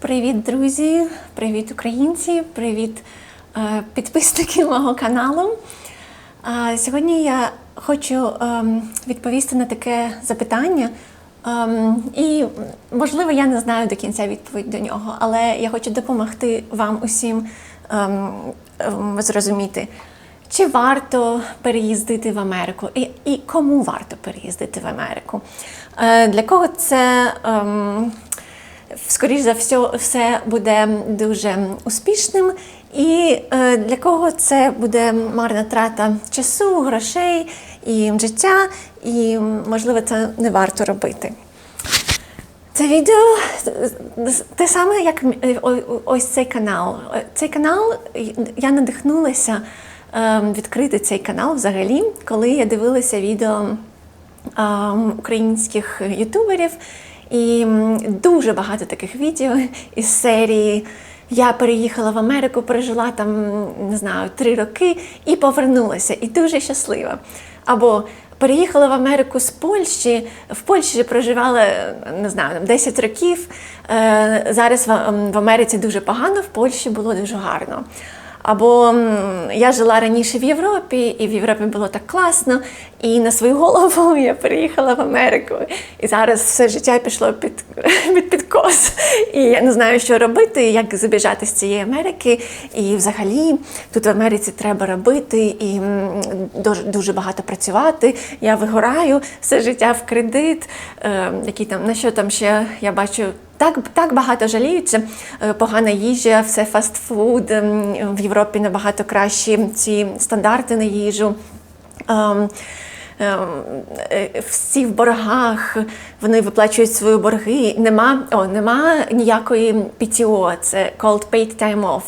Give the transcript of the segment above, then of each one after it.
Привіт, друзі! Привіт, українці! Привіт, е, підписники мого каналу. Сьогодні я хочу ем, відповісти на таке запитання. Ем, І, можливо, я не знаю до кінця відповідь до нього, але я хочу допомогти вам усім ем, зрозуміти, чи варто переїздити в Америку, і, і кому варто переїздити в Америку. Е, Для кого це. Ем, скоріш за все, все буде дуже успішним, і е, для кого це буде марна трата часу, грошей і життя, і можливо це не варто робити. Це відео те саме, як е, ось цей канал. Цей канал я надихнулася е, відкрити цей канал взагалі, коли я дивилася відео а, українських ютуберів, і дуже багато таких відео із серії. Я переїхала в Америку, пережила там, не знаю, три роки і повернулася, і дуже щаслива. Або переїхала в Америку з Польщі, в Польщі проживала, не знаю, там 10 років. Е, Зараз в Америці дуже погано, в Польщі було дуже гарно. Або я жила раніше в Європі, і в Європі було так класно, і на свою голову я переїхала в Америку. І зараз все життя пішло під, під підкос. І я не знаю, що робити, як забіжати з цієї Америки. І взагалі тут в Америці треба робити і дуже, багато працювати. Я вигораю все життя в кредит. Е, які там, на що там ще я бачу так, так багато жаліються. Е, Погана їжа, все фастфуд. ем, В Європі набагато кращі ці стандарти на їжу. Ем, е, Всі в боргах, вони виплачують свої борги. Нема, о, нема ніякої PTO, це called paid time off.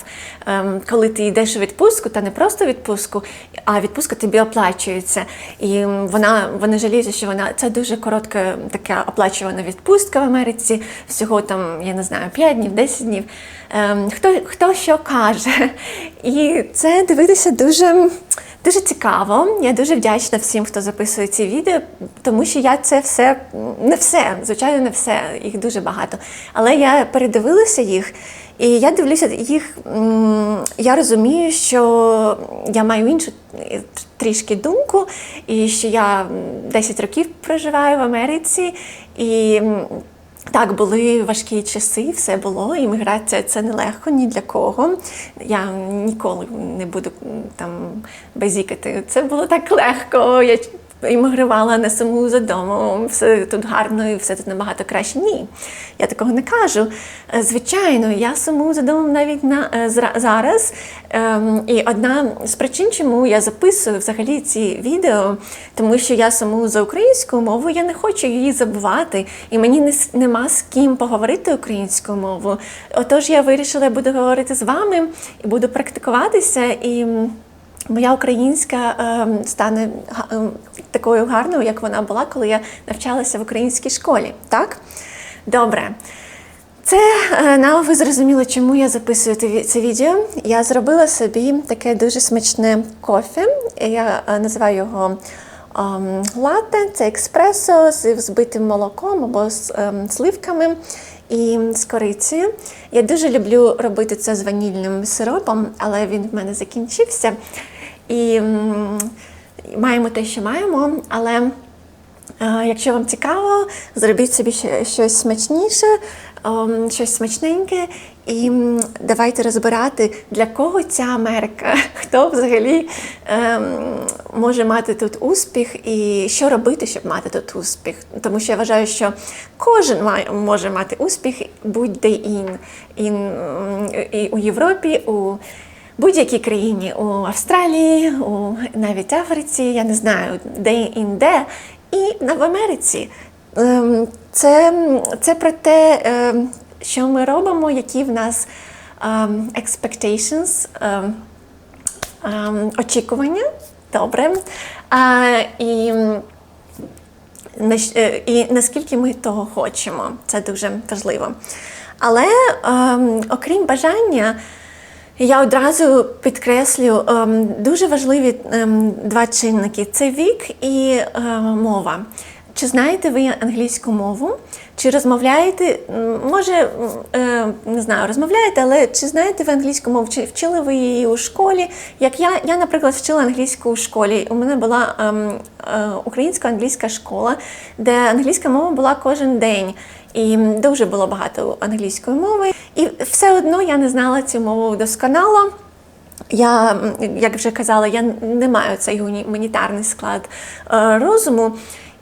Ем, Коли ти йдеш у відпустку, та не просто відпустку, а відпустка тобі оплачується. І вона вони жаліються, що вона це дуже коротка така оплачувана відпустка в Америці. Всього там, я не знаю, 5 днів, 10 днів. Ем, Хто, хто що каже. І це дивитися дуже. Дуже цікаво. Я дуже вдячна всім, хто записує ці відео, тому що я це все не все, звичайно, не все, їх дуже багато. Але я передивилася їх, і я дивлюся їх. Я розумію, що я маю іншу трішки думку, і що я 10 років проживаю в Америці. і... так, були важкі часи, все було. Імміграція це нелегко ні для кого. Я ніколи не буду там базікати. Це було так легко. Я іммігрувала не саму за домом, все тут гарно і все тут набагато краще. Ні, я такого не кажу. Е, Звичайно, я сумую за домом навіть на е, зараз. Ем, І одна з причин, чому я записую взагалі ці відео, тому що я сумую за українською мовою, я не хочу її забувати, і мені не нема з ким поговорити українською мовою. Отож, я вирішила, я буду говорити з вами і буду практикуватися. І моя українська ем, стане ем, такою гарною, як вона була, коли я навчалася в українській школі. Так? Добре. Це е, на ви зрозуміли, чому я записую це відео. Я зробила собі таке дуже смачне кофе. Я е, називаю його ем, латте, це експресо з збитим молоком або з сливками і з корицею. Я дуже люблю робити це з ванільним сиропом, але він в мене закінчився. І маємо те, що маємо, але. Е, Якщо вам цікаво, зробіть собі щось смачніше, ем, щось смачненьке, і давайте розбирати, для кого ця Америка, хто взагалі ем, може мати тут успіх і що робити, щоб мати тут успіх. Тому що я вважаю, що кожен може мати успіх будь-де ін, і у Європі, у будь-якій країні, у Австралії, у навіть Африці, я не знаю, де інде. І в Америці Ем, це, це про те, ем, що ми робимо, які в нас ем, expectations, очікування. Добре. А, і, е, і наскільки ми того хочемо, це дуже важливо. Але ем, окрім бажання, я одразу підкреслю ем, дуже важливі ем, два чинники: це вік і ем, мова. чи знаєте ви англійську мову? Чи розмовляєте? Може, е, не знаю, розмовляєте, але чи знаєте ви англійську мову? Чи вчили ви її у школі? Як я, я наприклад, вчила англійську у школі. У мене була ем, е, українська англійська школа, де англійська мова була кожен день. І дуже було багато англійської мови. І все одно я не знала цю мову досконало. Я, як вже казала, я не маю цей гуманітарний склад е, розуму,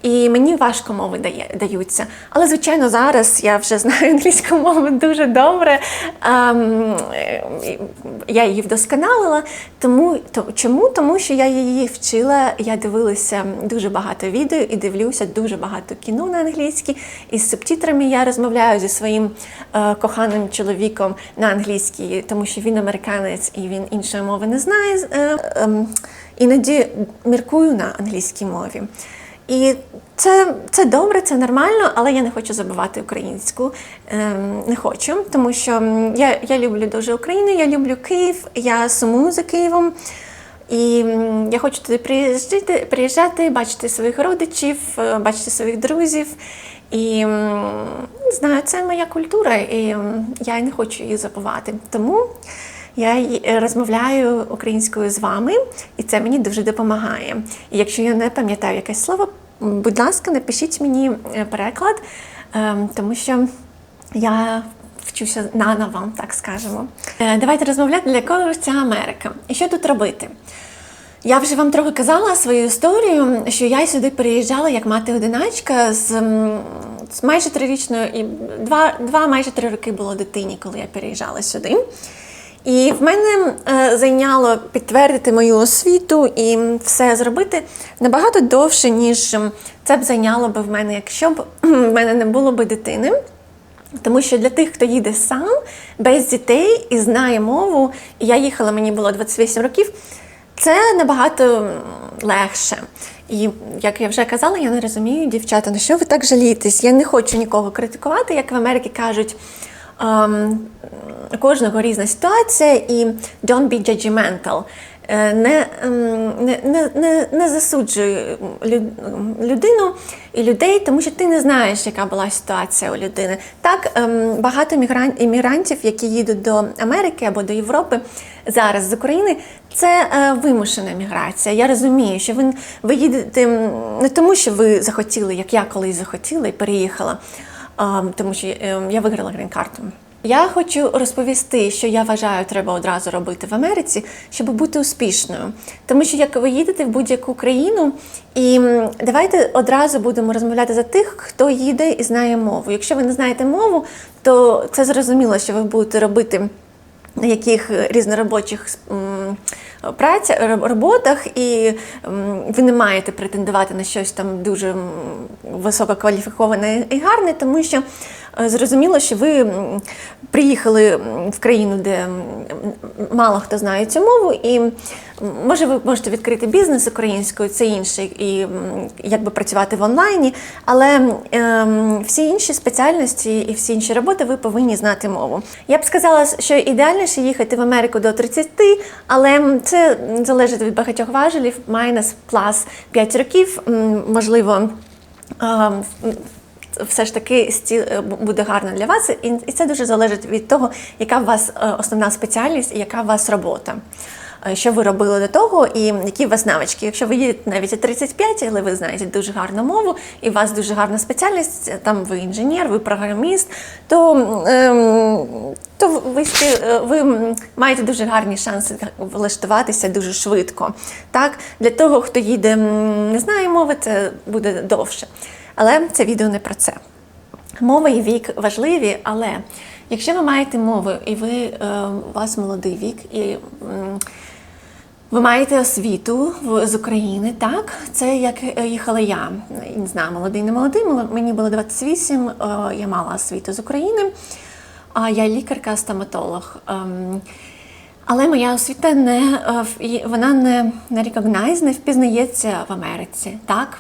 і мені важко мови дає, даються. Але, звичайно, зараз я вже знаю англійську мову дуже добре. Ем, е, я її вдосконалила. Тому, то, чому? Тому що я її вчила, я дивилася дуже багато відео і дивлюся дуже багато кіно на англійській. І з субтитрами я розмовляю зі своїм е, коханим чоловіком на англійській, тому що він американець і він іншої мови не знає. Е, ем, іноді міркую на англійській мові. І це, це добре, це нормально, але я не хочу забувати українську. Ем, не хочу, тому що я, я люблю дуже Україну, я люблю Київ, я сумую за Києвом. І я хочу туди приїжджати, приїжджати, бачити своїх родичів, е, бачити своїх друзів. І не знаю, це моя культура, і я не хочу її забувати. Тому я е, розмовляю українською з вами, і це мені дуже допомагає. І якщо я не пам'ятаю якесь слово, будь ласка, напишіть мені е, переклад, ем, тому що я вчуся наново, так скажемо. Е, Давайте розмовляти, для кого ж ця Америка. І що тут робити? Я вже вам трохи казала свою історію, що я сюди переїжджала як мати-одиначка з, з майже трирічною і два, два майже три роки було дитині, коли я переїжджала сюди. І в мене е, зайняло підтвердити мою освіту і все зробити набагато довше, ніж це б зайняло би в мене, якщо б в мене не було би дитини. Тому що для тих, хто їде сам, без дітей і знає мову, і я їхала, мені було 28 років, це набагато легше. І як я вже казала, я не розумію, дівчата, на що ви так жалієтесь? Я не хочу нікого критикувати, як в Америці кажуть. Ем, кожного різна ситуація, і don't be judgmental. Е, Не, ем, не, не, не, не засуджуй людину і людей, тому що ти не знаєш, яка була ситуація у людини. Так, ем, багато іммігрантів, які їдуть до Америки або до Європи зараз з України, це е, вимушена міграція. Я розумію, що ви, ви їдете не тому, що ви захотіли, як я колись захотіла і переїхала, тому що е, я виграла грін-карту. Я хочу розповісти, що я вважаю, треба одразу робити в Америці, щоб бути успішною. Тому що як ви їдете в будь-яку країну, і давайте одразу будемо розмовляти за тих, хто їде і знає мову. Якщо ви не знаєте мову, то це зрозуміло, що ви будете робити на яких різноробочих м, праця, роботах, і ви не маєте претендувати на щось там дуже висококваліфіковане і гарне, тому що е, зрозуміло, що ви приїхали в країну, де мало хто знає цю мову, і може ви можете відкрити бізнес українською, це інше, і якби працювати в онлайні, але ем, всі інші спеціальності і всі інші роботи ви повинні знати мову. Я б сказала, що ідеальніше їхати в Америку до 30, але це залежить від багатьох важелів, майнес плюс 5 років, можливо. все ж таки сті- е, буде гарно для вас, і і це дуже залежить від того, яка у вас е, основна спеціальність і яка у вас робота. Е, Що ви робили до того, і які у вас навички. Якщо ви їдете навіть 35, але ви знаєте дуже гарну мову, і у вас дуже гарна спеціальність, там ви інженер, ви програміст, то, ем, то ви, е, ви маєте дуже гарні шанси влаштуватися дуже швидко. Так? Для того, хто їде, не знає мови, це буде довше. Але це відео не про це. Мова і вік важливі, але якщо ви маєте мову і ви, е, у вас молодий вік, і ви маєте освіту з України, так? Це як е, їхала я. Не знаю, молодий, не молодий. Мені було 28, е, я мала освіту з України, а я лікарка-стоматолог. Ем, Але моя освіта не вона не, не не впізнається в Америці, так?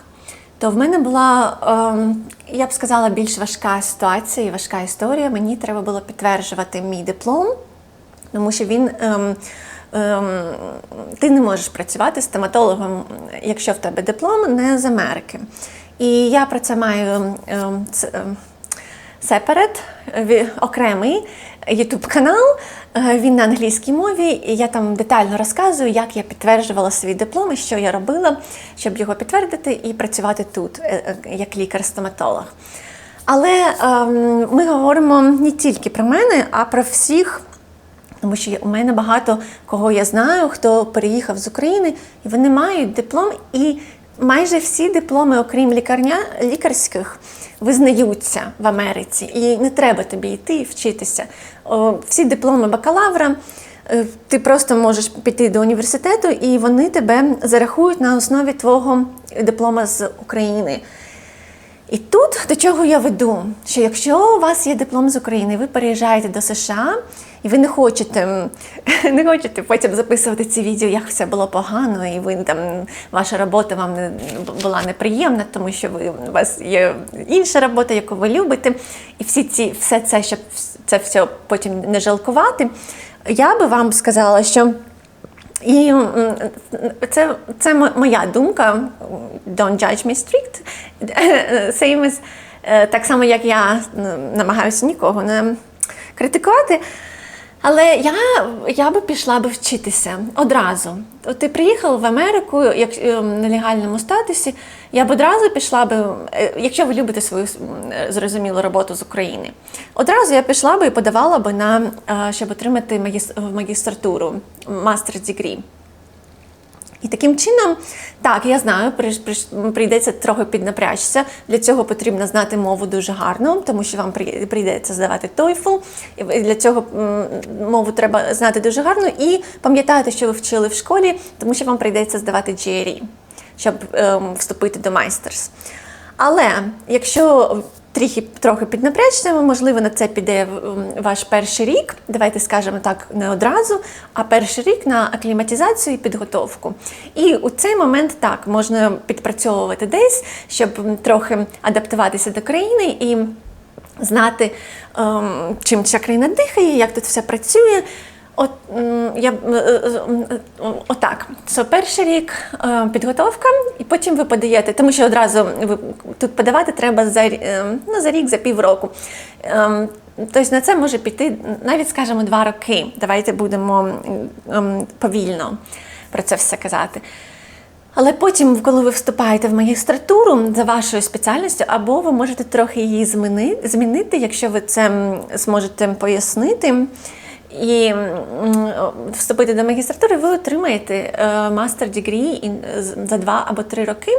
То в мене була, ем, я б сказала, більш важка ситуація і важка історія. Мені треба було підтверджувати мій диплом, тому що він. Ем, ем, ти не можеш працювати стоматологом, якщо в тебе диплом не з Америки. І я про це маю Separate, окремий YouTube канал. Е, Він на англійській мові, і я там детально розказую, як я підтверджувала свій диплом і що я робила, щоб його підтвердити і працювати тут е, е, як лікар-стоматолог. Але ем, ми говоримо не тільки про мене, а про всіх. Тому що у мене багато кого я знаю, хто переїхав з України, і вони мають диплом, і майже всі дипломи, окрім лікарня, лікарських, визнаються в Америці. І не треба тобі йти і вчитися. Всі дипломи бакалавра. е, Ти просто можеш піти до університету, і вони тебе зарахують на основі твого диплома з України. І тут до чого я веду, що якщо у вас є диплом з України, ви переїжджаєте до США, і ви не хочете, не хочете потім записувати ці відео, як все було погано, і ви там ваша робота вам не була неприємна, тому що ви у вас є інша робота, яку ви любите, і всі ці все це, щоб це все потім не жалкувати. Я би вам сказала, що. І це, це мо- моя думка. Don't judge me strict. Same as, е, так само, як я намагаюся нікого не критикувати. Але я, я би пішла би вчитися одразу. От ти приїхала в Америку як е, на легальному статусі. Я б одразу пішла би, е, якщо ви любите свою зрозумілу роботу з України. Одразу я пішла би і подавала би на е, щоб отримати магіс- магістратуру, мастер degree. І таким чином, так, я знаю, прийдеться трохи піднапрячся. Для цього потрібно знати мову дуже гарно, тому що вам прийдеться здавати TOEFL. І для цього мову треба знати дуже гарно і пам'ятати, що ви вчили в школі, тому що вам прийдеться здавати GRE, щоб ем, вступити до майстерс. Але якщо трохи, трохи піднапрячся, можливо, на це піде ваш перший рік. Давайте скажемо так, не одразу, а перший рік на акліматизацію і підготовку. І у цей момент так можна підпрацьовувати десь, щоб трохи адаптуватися до країни і знати, ем, чим ця країна дихає, як тут все працює. От я е, е, е, отак. Це перший рік підготовка, і потім ви подаєте, тому що одразу тут подавати треба за, ну, за рік, за півроку. Тобто на це може піти навіть, скажімо, два роки. Давайте будемо ем, повільно про це все казати. Але потім, коли ви вступаєте в магістратуру за вашою спеціальністю, або ви можете трохи її зміни- змінити, якщо ви це зможете пояснити. І вступити до магістратури, ви отримаєте мастер дегрі за два або три роки.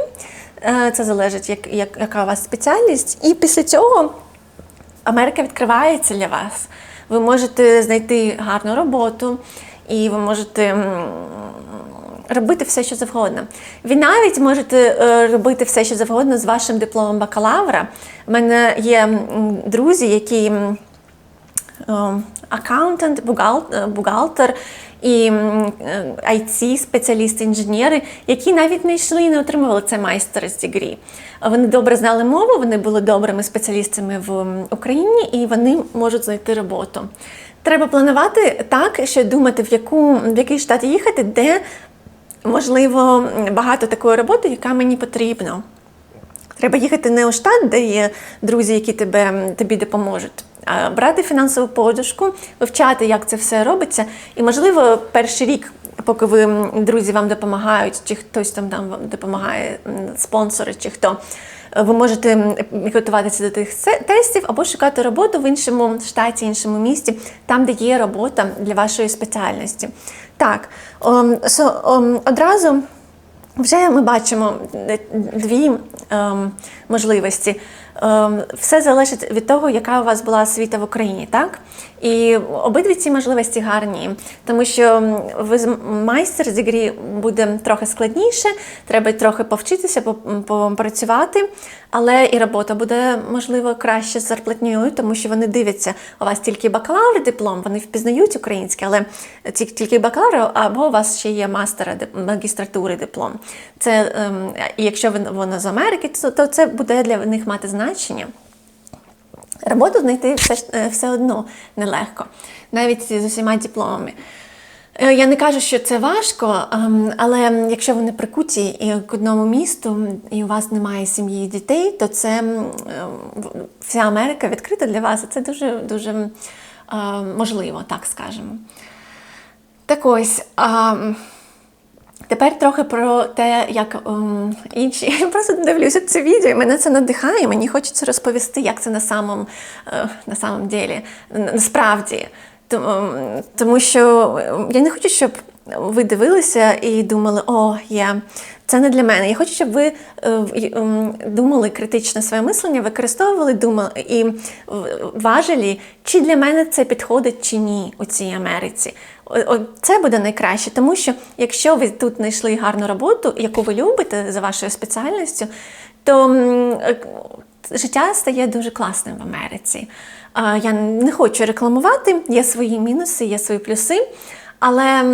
Е, Це залежить, як, як, яка у вас спеціальність. І після цього Америка відкривається для вас. Ви можете знайти гарну роботу, і ви можете робити все, що завгодно. Ви навіть можете е, робити все, що завгодно з вашим дипломом бакалавра. У мене є друзі, які. М, аккаунтант, бухгалтер і it спеціалісти, інженери, які навіть не йшли і не отримували це майстер's degree. Вони добре знали мову, вони були добрими спеціалістами в Україні і вони можуть знайти роботу. Треба планувати так, що думати, в, яку, в який штат їхати, де можливо багато такої роботи, яка мені потрібна. Треба їхати не у штат, де є друзі, які тебе, тобі допоможуть, брати фінансову подушку, вивчати, як це все робиться. І, можливо, перший рік, поки ви друзі вам допомагають, чи хтось там, там вам допомагає, спонсори, чи хто. Ви можете готуватися до тих тестів або шукати роботу в іншому штаті, іншому місті, там, де є робота для вашої спеціальності. Так, ом, so, одразу вже ми бачимо дві ем, можливості. Ем, все залежить від того, яка у вас була освіта в Україні, так? І обидві ці можливості гарні, тому що майстер з дегрі буде трохи складніше, треба трохи повчитися, по- попрацювати, але і робота буде можливо краще з зарплатньою, тому що вони дивляться, у вас тільки бакалавр диплом, вони впізнають українське, але тільки бакалавр, або у вас ще є мастера магістратури диплом. Це ем, і якщо воно з Америки, то це буде для них мати значення. Роботу знайти все, е, все одно нелегко, навіть з усіма дипломами. Е, Я не кажу, що це важко, ем, але якщо ви не прикуті і к одному місту, і у вас немає сім'ї і дітей, то це ем, вся Америка відкрита для вас, і це дуже дуже е, можливо, так скажемо. Так ось. Тепер трохи про те, як ем, інші. Я просто дивлюся це відео, і мене це надихає. Мені хочеться розповісти, як це на самом, е, на самом ділі, насправді. Тому, тому що ем, я не хочу, щоб ви дивилися і думали, о, я. Це не для мене. Я хочу, щоб ви е, думали критично своє мислення, використовували думали і важелі, чи для мене це підходить чи ні у цій Америці. Це буде найкраще, тому що якщо ви тут знайшли гарну роботу, яку ви любите за вашою спеціальністю, то е, життя стає дуже класним в Америці. Я не хочу рекламувати, є свої мінуси, є свої плюси, але,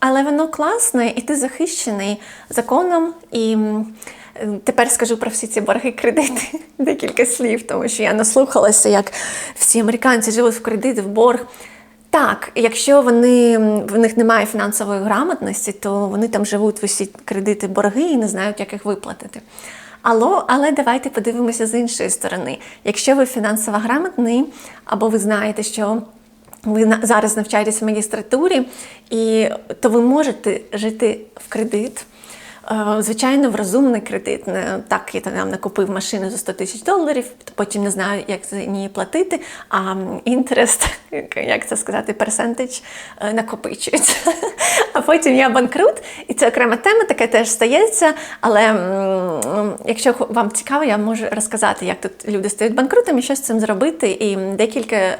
але воно класне, і ти захищений законом. І тепер скажу про всі ці борги кредити декілька слів, тому що я наслухалася, як всі американці живуть в кредит, в борг. Так, якщо вони в них немає фінансової грамотності, то вони там живуть в усі кредити, борги і не знають, як їх виплатити. Але, але давайте подивимося з іншої сторони. Якщо ви фінансово грамотний, або ви знаєте, що ви зараз навчаєтеся в магістратурі, і, то ви можете жити в кредит. Е, Звичайно, в розумний кредит. Не так я там накупив машину за 100 тисяч доларів, потім не знаю, як за неї платити, а інтерест, як це сказати, персентич е, накопичується. А потім я банкрут, і це окрема тема, таке теж стається. Але якщо вам цікаво, я можу розказати, як тут люди стають банкрутами, що з цим зробити, і декілька,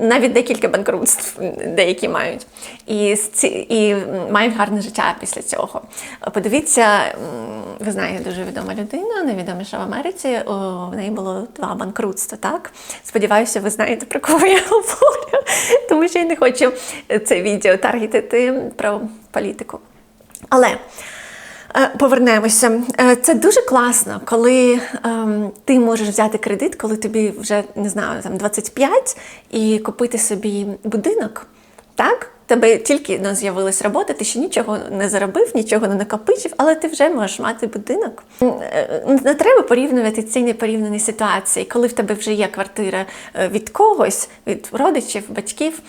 навіть декілька банкрутств деякі мають. І, і мають гарне життя після цього. Подивіться, ви знаєте, дуже відома людина, найвідоміша в Америці. В неї було два банкрутства, так? Сподіваюся, ви знаєте, про кого я говорю, тому що я не хочу це відео таргетити про політику. Але е, повернемося. Е, Це дуже класно, коли ем, ти можеш взяти кредит, коли тобі вже не знаю, там 25, і купити собі будинок. Так? Тебе тільки ну, з'явилась робота, ти ще нічого не заробив, нічого не накопичив, але ти вже можеш мати будинок. Е, Не треба порівнювати ці непорівняні ситуації, коли в тебе вже є квартира е, від когось, від родичів, батьків,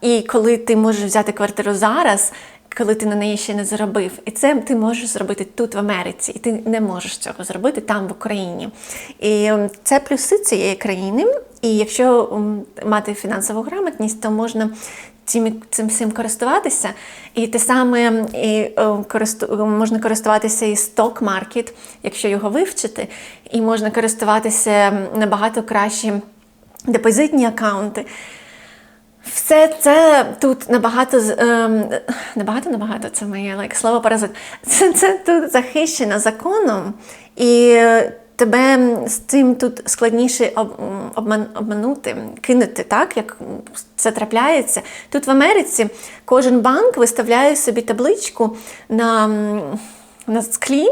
і коли ти можеш взяти квартиру зараз, коли ти на неї ще не заробив. І це ти можеш зробити тут, в Америці, і ти не можеш цього зробити там, в Україні. І це плюси цієї країни. І якщо мати фінансову грамотність, то можна цим, цим всім користуватися. І те саме і, е, користу, можна користуватися і сток маркет, якщо його вивчити, і можна користуватися набагато кращі депозитні акаунти. Все це тут набагато ем, набагато, набагато це моє like, слово паразит. Це, це тут захищено законом, і е, тебе з цим тут складніше обман, обманути, кинути, так як це трапляється. Тут в Америці кожен банк виставляє собі табличку на, на склі.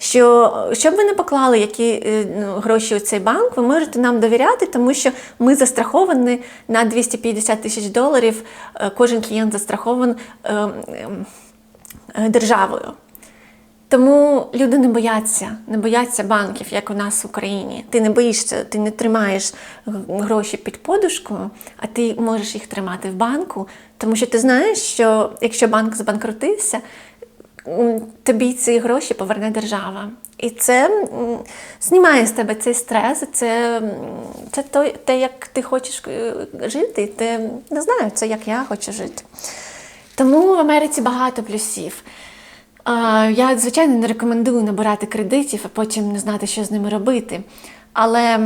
Що щоб ви не поклали які е, ну, гроші у цей банк, ви можете нам довіряти, тому що ми застраховані на 250 тисяч доларів. е, Кожен клієнт застрахований ем, е, державою. Тому люди не бояться, не бояться банків, як у нас в Україні. Ти не боїшся, ти не тримаєш гроші під подушкою, а ти можеш їх тримати в банку, тому що ти знаєш, що якщо банк збанкрутився, тобі ці гроші поверне держава. І це знімає з тебе цей стрес, це, це той, те, як ти хочеш е, жити. Ти не знаю, це як я хочу жити. Тому в Америці багато плюсів. Я, звичайно, не рекомендую набирати кредитів, а потім не знати, що з ними робити. Але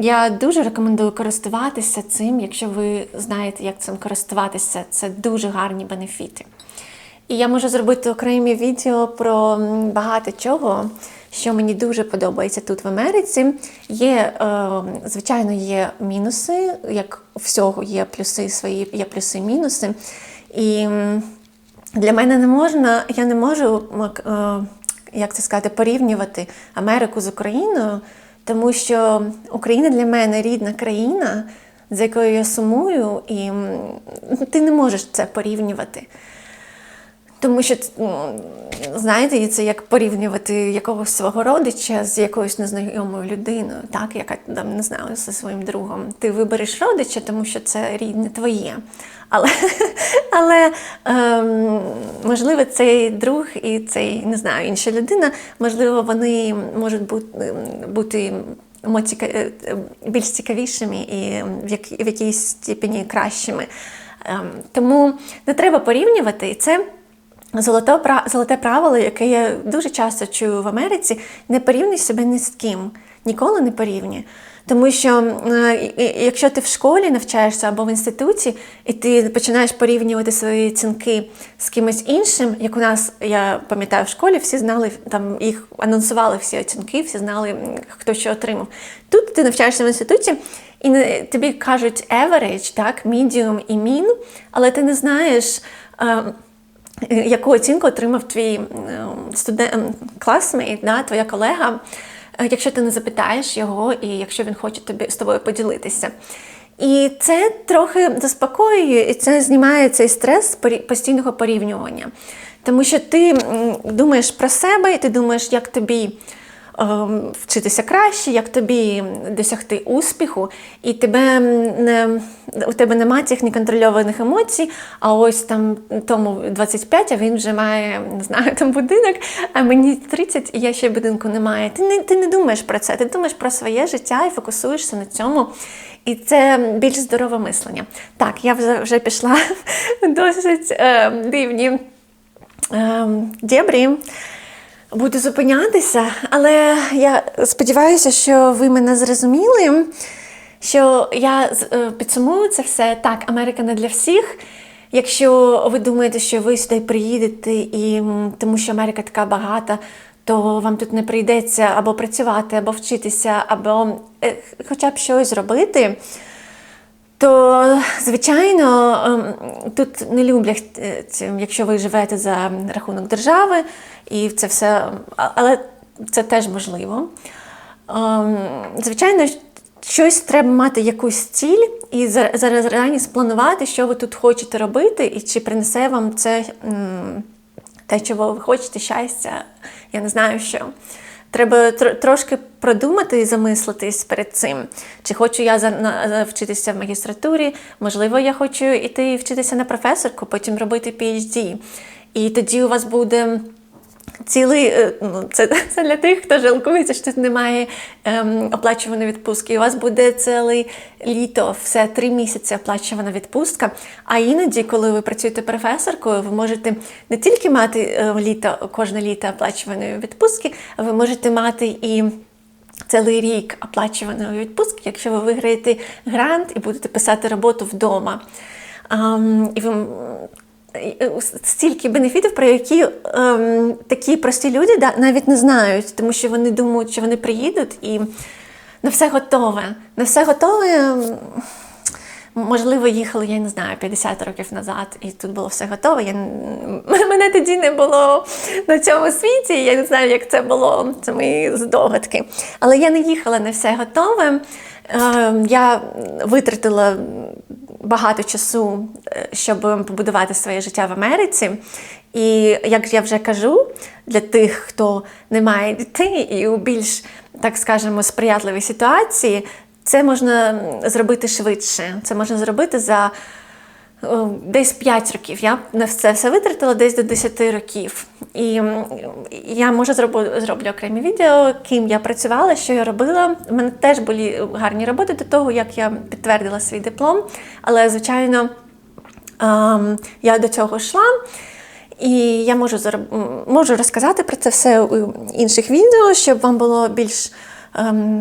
я дуже рекомендую користуватися цим, якщо ви знаєте, як цим користуватися. Це дуже гарні бенефіти. І я можу зробити окремі відео про багато чого, що мені дуже подобається тут в Америці. Є, е, звичайно, є мінуси, як у всього є плюси свої, є плюси-мінуси. І для мене не можна, я не можу, е, як це сказати, порівнювати Америку з Україною, тому що Україна для мене рідна країна, за якою я сумую, і ти не можеш це порівнювати. Тому що, ну, знаєте, це як порівнювати якогось свого родича з якоюсь незнайомою людиною, так, яка там не знаю, зі своїм другом. Ти вибереш родича, тому що це рідне твоє. Але, але ем, можливо, цей друг і цей, не знаю, інша людина, можливо, вони можуть бути, бути моціка- е, більш цікавішими і в якійсь степені кращими. Ем, тому не треба порівнювати і це. Золоте, золоте правило, яке я дуже часто чую в Америці, не порівнюй себе ні з ким. Ніколи не порівнюй. Тому що якщо ти в школі навчаєшся або в інституті, і ти починаєш порівнювати свої оцінки з кимось іншим, як у нас, я пам'ятаю, в школі всі знали, там їх анонсували всі оцінки, всі знали, хто що отримав. Тут ти навчаєшся в інституті, і тобі кажуть average, так, medium і mean, але ти не знаєш. Е, яку оцінку отримав твій студент, класмейт, да, твоя колега, е, якщо ти не запитаєш його, і якщо він хоче тобі з тобою поділитися. І це трохи заспокоює, і це знімає цей стрес постійного порівнювання. Тому що ти думаєш про себе, і ти думаєш, як тобі вчитися краще, як тобі досягти успіху, і тебе не, у тебе немає цих неконтрольованих емоцій, а ось там тому 25, а він вже має, не знаю, там будинок, а мені 30, і я ще будинку не маю. Ти не, ти не думаєш про це, ти думаєш про своє життя і фокусуєшся на цьому. І це більш здорове мислення. Так, я вже, вже пішла досить е, дивні е, дєбрі. Буду зупинятися, але я сподіваюся, що ви мене зрозуміли. Що я е, підсумую це все так, Америка не для всіх. Якщо ви думаєте, що ви сюди приїдете, і тому що Америка така багата, то вам тут не прийдеться або працювати, або вчитися, або е, хоча б щось робити. То, звичайно, ем, тут не люблять, е, якщо ви живете за рахунок держави, і це все, але це теж можливо. Ем, Звичайно, щось треба мати якусь ціль і зараз зарані спланувати, що ви тут хочете робити, і чи принесе вам це те, чого ви хочете, щастя, я не знаю що. Треба трошки продумати і замислитись перед цим. Чи хочу я вчитися в магістратурі, можливо, я хочу йти вчитися на професорку, потім робити PhD. І тоді у вас буде цілий, е, ну, це, це для тих, хто жалкується, що тут немає ем, оплачуваної відпустки. У вас буде ціле літо, все три місяці оплачувана відпустка. А іноді, коли ви працюєте професоркою, ви можете не тільки мати е, літо, кожне літо оплачуваної відпустки, а ви можете мати і. Цілий рік оплачуваний відпустки, якщо ви виграєте грант і будете писати роботу вдома. Um, і ви е, стільки бенефітів, про які ем, такі прості люди да, навіть не знають, тому що вони думають, що вони приїдуть і на все готове. На все готове. Можливо, їхали, я не знаю, 50 років назад, і тут було все готове. Я, мене тоді не було на цьому світі. Я не знаю, як це було. Це мої здогадки. Але я не їхала на все готове. Е, Я витратила багато часу, е, щоб побудувати своє життя в Америці. І як я вже кажу, для тих, хто не має дітей і у більш, так скажемо, сприятливій ситуації, це можна зробити швидше. Це можна зробити за десь 5 років. Я на це все витратила десь до 10 років. І я може зроблю, зроблю окремі відео, ким я працювала, що я робила. У мене теж були гарні роботи до того, як я підтвердила свій диплом. Але, звичайно, ем, я до цього йшла. І я можу можу розказати про це все у інших відео, щоб вам було більш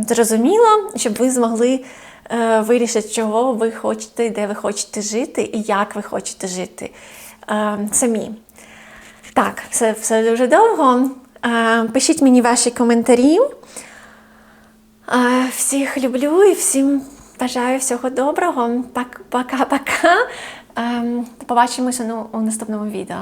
зрозуміло, щоб ви змогли е, вирішити, чого ви хочете, де ви хочете жити і як ви хочете жити ем, самі. Так, це все дуже довго. Е, пишіть мені ваші коментарі. Е, всіх люблю і всім бажаю всього доброго. Пока-пока. Ем, Побачимося ну, у наступному відео.